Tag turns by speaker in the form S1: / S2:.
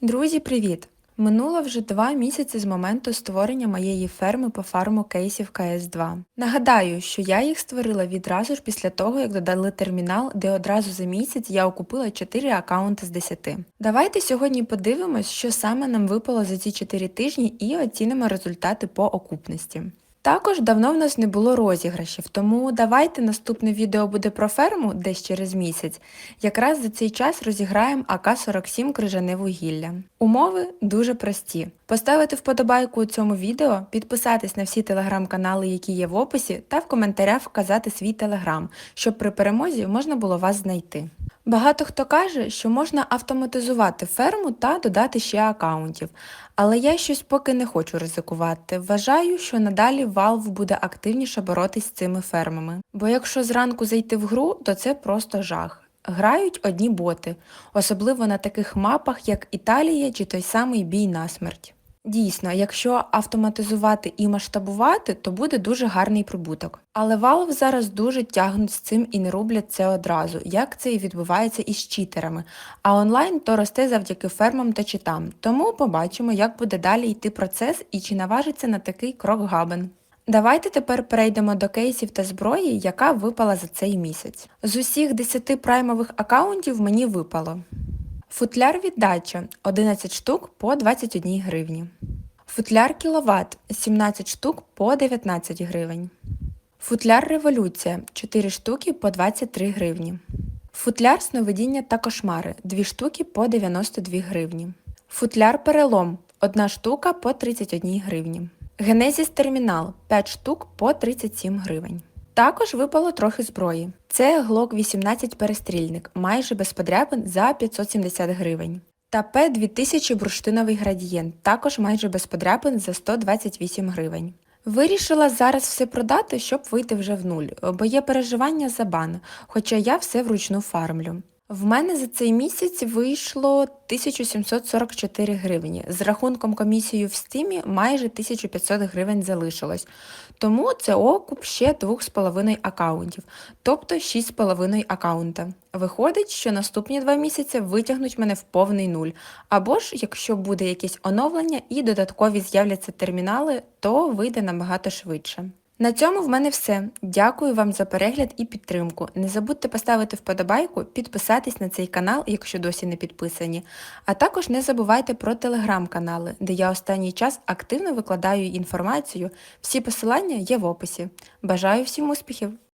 S1: Друзі, привіт! Минуло вже два місяці з моменту створення моєї ферми по фарму кейсів КС2. Нагадаю, що я їх створила відразу ж після того, як додали термінал, де одразу за місяць я окупила 4 акаунти з 10. Давайте сьогодні подивимось, що саме нам випало за ці 4 тижні і оцінимо результати по окупності. Також давно в нас не було розіграшів, тому давайте наступне відео буде про ферму десь через місяць. Якраз за цей час розіграємо АК-47 крижане вугілля. Умови дуже прості. Поставити вподобайку у цьому відео, підписатись на всі телеграм-канали, які є в описі, та в коментарях вказати свій телеграм, щоб при перемозі можна було вас знайти. Багато хто каже, що можна автоматизувати ферму та додати ще акаунтів, але я щось поки не хочу ризикувати. Вважаю, що надалі Valve буде активніше боротись з цими фермами. Бо якщо зранку зайти в гру, то це просто жах. Грають одні боти, особливо на таких мапах, як Італія чи той самий бій на смерть. Дійсно, якщо автоматизувати і масштабувати, то буде дуже гарний прибуток. Але Valve зараз дуже тягнуть з цим і не роблять це одразу, як це і відбувається із читерами. А онлайн то росте завдяки фермам та читам. Тому побачимо, як буде далі йти процес і чи наважиться на такий крок Габен. Давайте тепер перейдемо до кейсів та зброї, яка випала за цей місяць. З усіх 10 праймових акаунтів мені випало. Футляр віддача 11 штук по 21 гривні. Футляр кіловат 17 штук по 19 гривень. Футляр революція 4 штуки по 23 гривні. Футляр сновидіння та кошмари 2 штуки по 92 гривні. Футляр перелом 1 штука по 31 гривні. Генезіс термінал 5 штук по 37 гривень. Також випало трохи зброї. Це Glock 18 перестрільник, майже без подряпин за 570 гривень. Та П2000 бурштиновий градієнт, також майже без подряпин за 128 гривень. Вирішила зараз все продати, щоб вийти вже в нуль, бо є переживання за бан, хоча я все вручну фармлю. В мене за цей місяць вийшло 1744 гривні. З рахунком комісією в стимі майже 1500 гривень залишилось. Тому це окуп ще 2,5 акаунтів, тобто 6,5 акаунта. Виходить, що наступні два місяці витягнуть мене в повний нуль. Або ж, якщо буде якесь оновлення і додаткові з'являться термінали, то вийде набагато швидше. На цьому в мене все. Дякую вам за перегляд і підтримку. Не забудьте поставити вподобайку, підписатись на цей канал, якщо досі не підписані. А також не забувайте про телеграм-канали, де я останній час активно викладаю інформацію. Всі посилання є в описі. Бажаю всім успіхів!